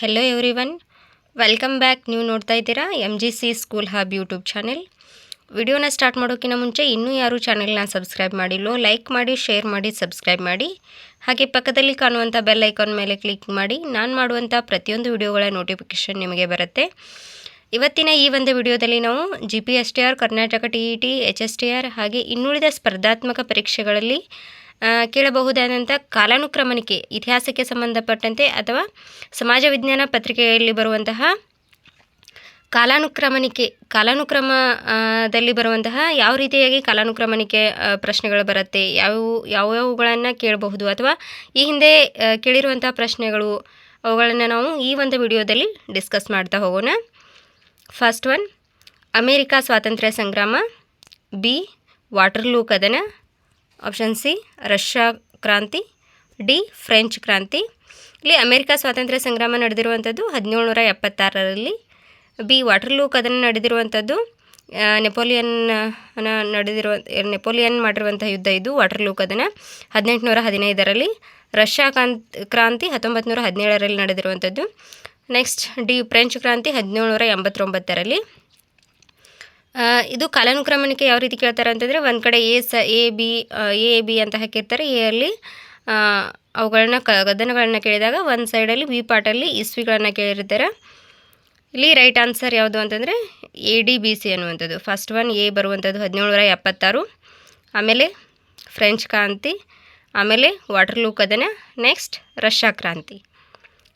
Hello everyone welcome back ನೀವು ನೋಡ್ತಾ ಇದ್ದೀರಾ M G C school hub YouTube channel ವಿಡಿಯೋನ ಸ್ಟಾರ್ಟ್ ಮಾಡೋಕ್ಕಿಂತ ಮುಂಚೆ ಇನ್ನೂ ಯಾರು ಚಾನೆಲ್ನ ಸಬ್ಸ್ಕ್ರೈಬ್ ಮಾಡಿಲ್ಲೋ ಲೈಕ್ ಮಾಡಿ ಶೇರ್ ಮಾಡಿ ಸಬ್ಸ್ಕ್ರೈಬ್ ಮಾಡಿ. ಹಾಗೆ ಪಕ್ಕದಲ್ಲಿ ಕಾಣುವಂಥ ಬೆಲ್ ಐಕಾನ್ ಮೇಲೆ ಕ್ಲಿಕ್ ಮಾಡಿ. ನಾನು ಮಾಡುವಂಥ ಪ್ರತಿಯೊಂದು ವಿಡಿಯೋಗಳ ನೋಟಿಫಿಕೇಷನ್ ನಿಮಗೆ ಬರುತ್ತೆ. ಇವತ್ತಿನ ಈ ಒಂದು ವಿಡಿಯೋದಲ್ಲಿ ನಾವು G P S T R Karnataka T E T H S T R ಹಾಗೆ ಇನ್ನುಳಿದ ಸ್ಪರ್ಧಾತ್ಮಕ ಪರೀಕ್ಷೆಗಳಲ್ಲಿ ಕೇಳಬಹುದಾದಂಥ ಕಾಲಾನುಕ್ರಮಣಿಕೆ, ಇತಿಹಾಸಕ್ಕೆ ಸಂಬಂಧಪಟ್ಟಂತೆ ಅಥವಾ ಸಮಾಜ ವಿಜ್ಞಾನ ಪತ್ರಿಕೆಯಲ್ಲಿ ಬರುವಂತಹ ಕಾಲಾನುಕ್ರಮಣಿಕೆ, ಕಾಲಾನುಕ್ರಮದಲ್ಲಿ ಬರುವಂತಹ ಯಾವ ರೀತಿಯಾಗಿ ಕಾಲಾನುಕ್ರಮಣಿಕೆ ಪ್ರಶ್ನೆಗಳು ಬರುತ್ತೆ, ಯಾವುವು, ಯಾವ್ಯಾವುಗಳನ್ನು ಕೇಳಬಹುದು ಅಥವಾ ಈ ಹಿಂದೆ ಕೇಳಿರುವಂತಹ ಪ್ರಶ್ನೆಗಳು, ಅವುಗಳನ್ನು ನಾವು ಈ ಒಂದು ವಿಡಿಯೋದಲ್ಲಿ ಡಿಸ್ಕಸ್ ಮಾಡ್ತಾ ಹೋಗೋಣ. ಫಸ್ಟ್ ಒನ್, ಅಮೇರಿಕಾ ಸ್ವಾತಂತ್ರ್ಯ ಸಂಗ್ರಾಮ, ಬಿ, ವಾಟರ್ಲೂ ಕದನ ಆಪ್ಷನ್ ಸಿ ರಷ್ಯಾ ಕ್ರಾಂತಿ. ಡಿ ಫ್ರೆಂಚ್ ಕ್ರಾಂತಿ. ಇಲ್ಲಿ ಅಮೆರಿಕ ಸ್ವಾತಂತ್ರ್ಯ ಸಂಗ್ರಾಮ ನಡೆದಿರುವಂಥದ್ದು ಹದಿನೇಳುನೂರ ಎಪ್ಪತ್ತಾರರಲ್ಲಿ. ಬಿ ವಾಟರ್ಲೂ ಕದನ ನಡೆದಿರುವಂಥದ್ದು ನೆಪೋಲಿಯನ್ನ ನೆಪೋಲಿಯನ್ ನಡೆದಿರುವ ನೆಪೋಲಿಯನ್ ಮಾಡಿರುವಂಥ ಯುದ್ಧ ಇದು ವಾಟರ್ಲೂ ಕದನ, ಹದಿನೆಂಟುನೂರ ಹದಿನೈದರಲ್ಲಿ. ರಷ್ಯಾ ಕ್ರಾಂತಿ ಹತ್ತೊಂಬತ್ತು ನೂರ ಹದಿನೇಳರಲ್ಲಿ ನಡೆದಿರುವಂಥದ್ದು. ನೆಕ್ಸ್ಟ್ ಡಿ ಫ್ರೆಂಚ್ ಕ್ರಾಂತಿ ಹದಿನೇಳುನೂರ ಎಂಬತ್ತೊಂಬತ್ತರಲ್ಲಿ. ಇದು ಕಾಲಾನುಕ್ರಮಣಿಕೆ ಯಾವ ರೀತಿ ಕೇಳ್ತಾರೆ ಅಂತಂದರೆ ಒಂದು ಕಡೆ ಎ ಸ ಎ ಬಿ ಎ ಬಿ ಅಂತ ಹಾಕಿರ್ತಾರೆ. ಎ ಅಲ್ಲಿ ಅವುಗಳನ್ನ ಕ ಗದನಗಳನ್ನ ಕೇಳಿದಾಗ ಒಂದು ಸೈಡಲ್ಲಿ ವಿ ಪಾರ್ಟಲ್ಲಿ ಇಸ್ವಿಗಳನ್ನು ಕೇಳಿರ್ತಾರೆ. ಇಲ್ಲಿ ರೈಟ್ ಆನ್ಸರ್ ಯಾವುದು ಅಂತಂದರೆ ಎ ಡಿ ಬಿ ಸಿ ಅನ್ನುವಂಥದ್ದು. ಫಸ್ಟ್ ಒನ್ ಎ ಬರುವಂಥದ್ದು ಹದಿನೇಳುನೂರ ಎಪ್ಪತ್ತಾರು. ಆಮೇಲೆ ಫ್ರೆಂಚ್ ಕ್ರಾಂತಿ, ಆಮೇಲೆ ವಾಟರ್ಲೂ ಕದನ ನೆಕ್ಸ್ಟ್ ರಷ್ಯಾ ಕ್ರಾಂತಿ.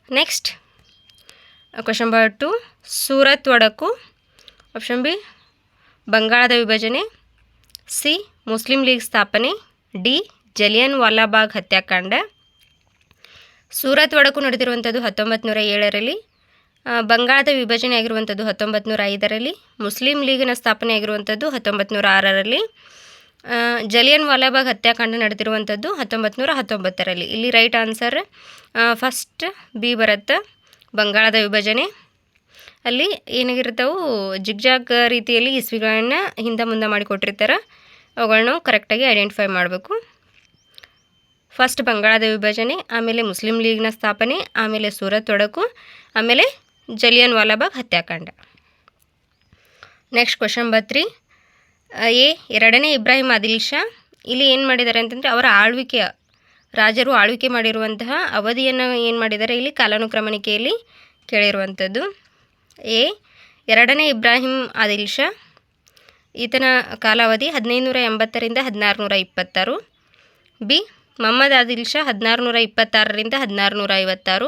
Next question number two Surat ಒಡಕು option B ಬಂಗಾಳದ ವಿಭಜನೆ. ಸಿ. ಮುಸ್ಲಿಂ ಲೀಗ್ ಸ್ಥಾಪನೆ. ಡಿ. ಜಲಿಯನ್ ವಾಲಾಬಾಗ್ ಹತ್ಯಾಕಾಂಡ. ಸೂರತ್ ಒಡಕು ನಡೆದಿರುವಂಥದ್ದು ಹತ್ತೊಂಬತ್ತು ನೂರ ಏಳರಲ್ಲಿ ಬಂಗಾಳದ ವಿಭಜನೆ ಆಗಿರುವಂಥದ್ದು ಹತ್ತೊಂಬತ್ತು ನೂರ ಐದರಲ್ಲಿ. ಮುಸ್ಲಿಂ ಲೀಗಿನ ಸ್ಥಾಪನೆ ಆಗಿರುವಂಥದ್ದು ಹತ್ತೊಂಬತ್ತು ನೂರ ಆರರಲ್ಲಿ ಜಲಿಯನ್ ವಾಲಾಬಾಗ್ ಹತ್ಯಾಕಾಂಡ ನಡೆದಿರುವಂಥದ್ದು ಹತ್ತೊಂಬತ್ತು ನೂರ ಹತ್ತೊಂಬತ್ತರಲ್ಲಿ. ಇಲ್ಲಿ ರೈಟ್ ಆನ್ಸರ್ ಫಸ್ಟ್ ಬಿ ಬರುತ್ತೆ. ಬಂಗಾಳದ ವಿಭಜನೆ. ಅಲ್ಲಿ ಏನಾಗಿರ್ತಾವೆ ಜಿಗ್ಜಾಗ್ ರೀತಿಯಲ್ಲಿ ಇಸ್ವಿಗಳನ್ನ ಹಿಂದೆ ಮುಂದೆ ಮಾಡಿಕೊಟ್ಟಿರ್ತಾರೆ ಅವುಗಳನ್ನ ನಾವು ಕರೆಕ್ಟಾಗಿ ಐಡೆಂಟಿಫೈ ಮಾಡಬೇಕು. ಫಸ್ಟ್ ಬಂಗಾಳದ ವಿಭಜನೆ, ಆಮೇಲೆ ಮುಸ್ಲಿಂ ಲೀಗ್ನ ಸ್ಥಾಪನೆ, ಆಮೇಲೆ ಸೂರತ್ ಒಡಕು ಆಮೇಲೆ ಜಲಿಯನ್ ವಾಲಾಬಾಗ್ ಹತ್ಯಾಕಾಂಡ. Next question ಬತ್ರಿ. ಎ, ಎರಡನೇ ಇಬ್ರಾಹಿಂ ಆದಿಲ್ ಶಾ ಇಲ್ಲಿ ಏನು ಮಾಡಿದ್ದಾರೆ ಅಂತಂದರೆ ಅವರ ಆಳ್ವಿಕೆಯ, ರಾಜರು ಆಳ್ವಿಕೆ ಮಾಡಿರುವಂತಹ ಅವಧಿಯನ್ನು ಏನು ಮಾಡಿದ್ದಾರೆ, ಇಲ್ಲಿ ಕಾಲಾನುಕ್ರಮಣಿಕೆಯಲ್ಲಿ ಕೇಳಿರುವಂಥದ್ದು. ಎ, ಎರಡನೇ ಇಬ್ರಾಹಿಂ ಆದಿಲ್ ಶಾ ಈತನ ಕಾಲಾವಧಿ ಹದಿನೈದುನೂರ ಎಂಬತ್ತರಿಂದ ಹದಿನಾರು ನೂರ ಇಪ್ಪತ್ತಾರು. ಬಿ, ಮೊಹಮ್ಮದ್ ಆದಿಲ್ ಶಾ ಹದಿನಾರು ನೂರ ಇಪ್ಪತ್ತಾರರಿಂದ ಹದಿನಾರು ನೂರ ಐವತ್ತಾರು.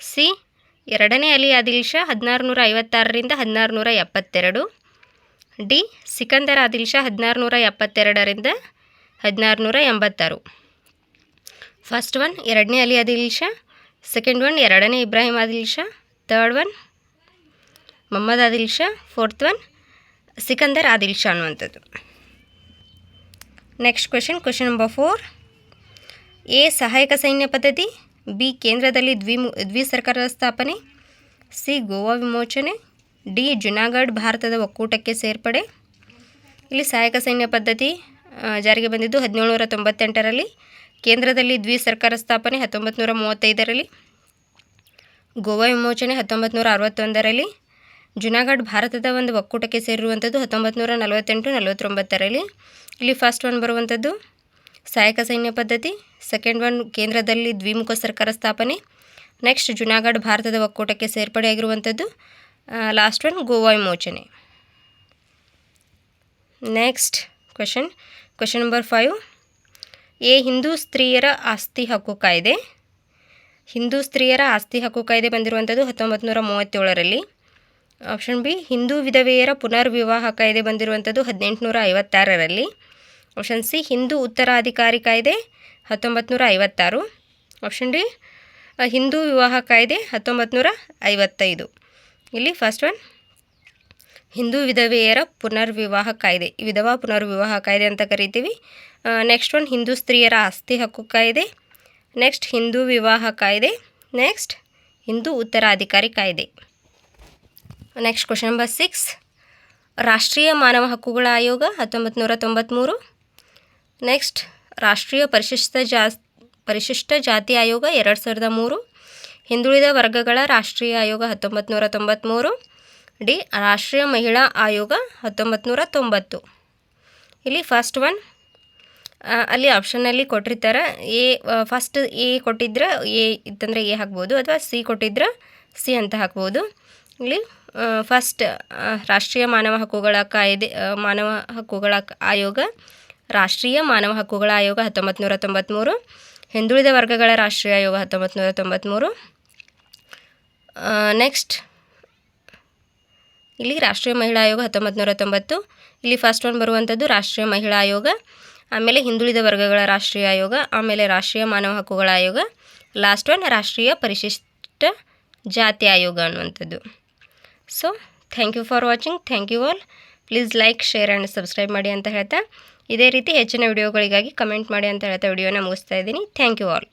ಸಿ, ಎರಡನೇ ಅಲಿ ಆದಿಲ್ ಶಾ ಹದಿನಾರು ನೂರ ಐವತ್ತಾರರಿಂದ ಹದಿನಾರು ನೂರ ಎಪ್ಪತ್ತೆರಡು. ಡಿ, ಸಿಕಂದರ್ ಆದಿಲ್ ಶಾ ಹದಿನಾರು ನೂರ ಎಪ್ಪತ್ತೆರಡರಿಂದ ಹದಿನಾರು ನೂರ ಎಂಬತ್ತಾರು. ಫಸ್ಟ್ ಒನ್ ಎರಡನೇ ಅಲಿ ಆದಿಲ್ ಶಾ ಸೆಕೆಂಡ್ ಒನ್ ಎರಡನೇ Ibrahim Adil Shah third one Mohammad Adil Shah fourth one Sikandar Adil Shah ಅನ್ನುವಂಥದ್ದು. Next question question number four A, ಸಹಾಯಕ ಸೈನ್ಯ ಪದ್ಧತಿ. ಬಿ, ಕೇಂದ್ರದಲ್ಲಿ ದ್ವಿ ದ್ವಿ ಸರ್ಕಾರದ ಸ್ಥಾಪನೆ. ಸಿ, ಗೋವಾ ವಿಮೋಚನೆ. ಡಿ ಜುನಾಗಢ್ ಭಾರತದ ಒಕ್ಕೂಟಕ್ಕೆ ಸೇರ್ಪಡೆ. ಇಲ್ಲಿ ಸಹಾಯಕ ಸೈನ್ಯ ಪದ್ಧತಿ ಜಾರಿಗೆ ಬಂದಿದ್ದು ಹದಿನೇಳುನೂರ ತೊಂಬತ್ತೆಂಟರಲ್ಲಿ. ಕೇಂದ್ರದಲ್ಲಿ ದ್ವಿ ಸರ್ಕಾರ ಸ್ಥಾಪನೆ ಹತ್ತೊಂಬತ್ತು ನೂರ ಮೂವತ್ತೈದರಲ್ಲಿ. ಗೋವಾ ವಿಮೋಚನೆ ಹತ್ತೊಂಬತ್ತು ನೂರ ಅರವತ್ತೊಂದರಲ್ಲಿ, ಜುನಾಗಢ್ ಭಾರತದ ಒಂದು ಒಕ್ಕೂಟಕ್ಕೆ ಸೇರಿರುವಂಥದ್ದು ಹತ್ತೊಂಬತ್ತು ನೂರ ನಲವತ್ತೆಂಟು, ನಲವತ್ತೊಂಬತ್ತರಲ್ಲಿ. ಇಲ್ಲಿ ಫಸ್ಟ್ ಒನ್ ಬರುವಂಥದ್ದು, ಸಹಾಯಕ ಸೈನ್ಯ ಪದ್ಧತಿ. ಸೆಕೆಂಡ್ ಒನ್ ಕೇಂದ್ರದಲ್ಲಿ ದ್ವಿಮುಖ ಸರ್ಕಾರ ಸ್ಥಾಪನೆ. ನೆಕ್ಸ್ಟ್ ಜುನಾಗಢ್ ಭಾರತದ ಒಕ್ಕೂಟಕ್ಕೆ ಸೇರ್ಪಡೆಯಾಗಿರುವಂಥದ್ದು ಲಾಸ್ಟ್ ಒನ್ ಗೋವಾ ವಿಮೋಚನೆ. Next question question number five A Hindu ಸ್ತ್ರೀಯರ ಆಸ್ತಿ ಹಕ್ಕು ಕಾಯ್ದೆ. ಹಿಂದೂ ಸ್ತ್ರೀಯರ ಆಸ್ತಿ ಹಕ್ಕು ಕಾಯ್ದೆ ಬಂದಿರುವಂಥದ್ದು ಹತ್ತೊಂಬತ್ತು ನೂರ ಮೂವತ್ತೇಳರಲ್ಲಿ. ಆಪ್ಷನ್ ಬಿ, ಹಿಂದೂ ವಿಧವೆಯರ ಪುನರ್ವಿವಾಹ ಕಾಯ್ದೆ ಬಂದಿರುವಂಥದ್ದು ಹದಿನೆಂಟುನೂರ ಐವತ್ತಾರರಲ್ಲಿ. ಆಪ್ಷನ್ ಸಿ, ಹಿಂದೂ ಉತ್ತರಾಧಿಕಾರಿ ಕಾಯ್ದೆ ಹತ್ತೊಂಬತ್ತು ನೂರ ಐವತ್ತಾರು. ಆಪ್ಷನ್ ಡಿ, ಹಿಂದೂ ವಿವಾಹ ಕಾಯ್ದೆ ಹತ್ತೊಂಬತ್ತು ನೂರ ಐವತ್ತೈದು. ಇಲ್ಲಿ ಫಸ್ಟ್ ಒನ್, ಹಿಂದೂ ವಿಧವೆಯರ ಪುನರ್ವಿವಾಹ ಕಾಯ್ದೆ, ವಿಧವಾ ಪುನರ್ವಿವಾಹ ಕಾಯ್ದೆ ಅಂತ ಕರಿತೀವಿ. ನೆಕ್ಸ್ಟ್ ಒನ್, ಹಿಂದೂ ಸ್ತ್ರೀಯರ ಆಸ್ತಿ ಹಕ್ಕು ಕಾಯ್ದೆ ನೆಕ್ಸ್ಟ್ ಹಿಂದೂ ವಿವಾಹ ಕಾಯ್ದೆ ನೆಕ್ಸ್ಟ್ ಹಿಂದೂ ಉತ್ತರಾಧಿಕಾರಿ ಕಾಯ್ದೆ ನೆಕ್ಸ್ಟ್ ಕ್ವಶನ್ ನಂಬರ್ ಸಿಕ್ಸ್ ರಾಷ್ಟ್ರೀಯ ಮಾನವ ಹಕ್ಕುಗಳ ಆಯೋಗ ಹತ್ತೊಂಬತ್ತು ನೂರ ತೊಂಬತ್ತ್ಮೂರು ನೆಕ್ಸ್ಟ್ ರಾಷ್ಟ್ರೀಯ ಪರಿಶಿಷ್ಟ ಜಾ ಪರಿಶಿಷ್ಟ ಜಾತಿ ಆಯೋಗ ಎರಡು ಸಾವಿರದ ಮೂರು. ಹಿಂದುಳಿದ ವರ್ಗಗಳ ರಾಷ್ಟ್ರೀಯ ಆಯೋಗ ಹತ್ತೊಂಬತ್ತು ನೂರ ತೊಂಬತ್ತ್ಮೂರು ಡಿ ರಾಷ್ಟ್ರೀಯ ಮಹಿಳಾ ಆಯೋಗ ಹತ್ತೊಂಬತ್ತು ನೂರ ತೊಂಬತ್ತು ಇಲ್ಲಿ ಫಸ್ಟ್ ಒನ್ ಅಲ್ಲಿ ಆಪ್ಷನಲ್ಲಿ ಕೊಟ್ಟಿರ್ತಾರೆ. ಎ ಫಸ್ಟ್ ಎ ಕೊಟ್ಟಿದ್ರೆ, ಎ ಇತ್ತಂದರೆ ಎ ಹಾಕ್ಬೋದು ಅಥವಾ ಸಿ ಕೊಟ್ಟಿದ್ರೆ ಸಿ ಅಂತ ಹಾಕ್ಬೋದು. ಇಲ್ಲಿ ಫಸ್ಟ್ ರಾಷ್ಟ್ರೀಯ ಮಾನವ ಹಕ್ಕುಗಳ ಕಾಯ್ದೆ ಮಾನವ ಹಕ್ಕುಗಳ ಆಯೋಗ, ರಾಷ್ಟ್ರೀಯ ಮಾನವ ಹಕ್ಕುಗಳ ಆಯೋಗ ಹತ್ತೊಂಬತ್ತು ನೂರ ತೊಂಬತ್ತ್ಮೂರು ಹಿಂದುಳಿದ ವರ್ಗಗಳ ರಾಷ್ಟ್ರೀಯ ಆಯೋಗ ಹತ್ತೊಂಬತ್ತು ನೂರ ತೊಂಬತ್ತ್ಮೂರು ನೆಕ್ಸ್ಟ್ ಇಲ್ಲಿ ರಾಷ್ಟ್ರೀಯ ಮಹಿಳಾ ಆಯೋಗ ಹತ್ತೊಂಬತ್ತು ನೂರ ತೊಂಬತ್ತು. ಇಲ್ಲಿ ಫಸ್ಟ್ ಒನ್ ಬರುವಂಥದ್ದು ರಾಷ್ಟ್ರೀಯ ಮಹಿಳಾ ಆಯೋಗ. ಆಮೇಲೆ ಹಿಂದುಳಿದ ವರ್ಗಗಳ ರಾಷ್ಟ್ರೀಯ ಆಯೋಗ, ಆಮೇಲೆ ರಾಷ್ಟ್ರೀಯ ಮಾನವ ಹಕ್ಕುಗಳ ಆಯೋಗ ಲಾಸ್ಟ್ ಒನ್ ರಾಷ್ಟ್ರೀಯ ಪರಿಶಿಷ್ಟ ಜಾತಿ ಆಯೋಗ ಅನ್ನುವಂಥದ್ದು. So thank you for watching thank you all please like share and subscribe ಮಾಡಿ ಅಂತ ಹೇಳ್ತಾ. ಇದೇ ರೀತಿ ಹೆಚ್ಚಿನ ವಿಡಿಯೋಗಳಿಗಾಗಿ ಕಮೆಂಟ್ ಮಾಡಿ ಅಂತ ಹೇಳ್ತಾ ವಿಡಿಯೋನ ಮುಗಿಸ್ತಾ ಇದ್ದೀನಿ. Thank you all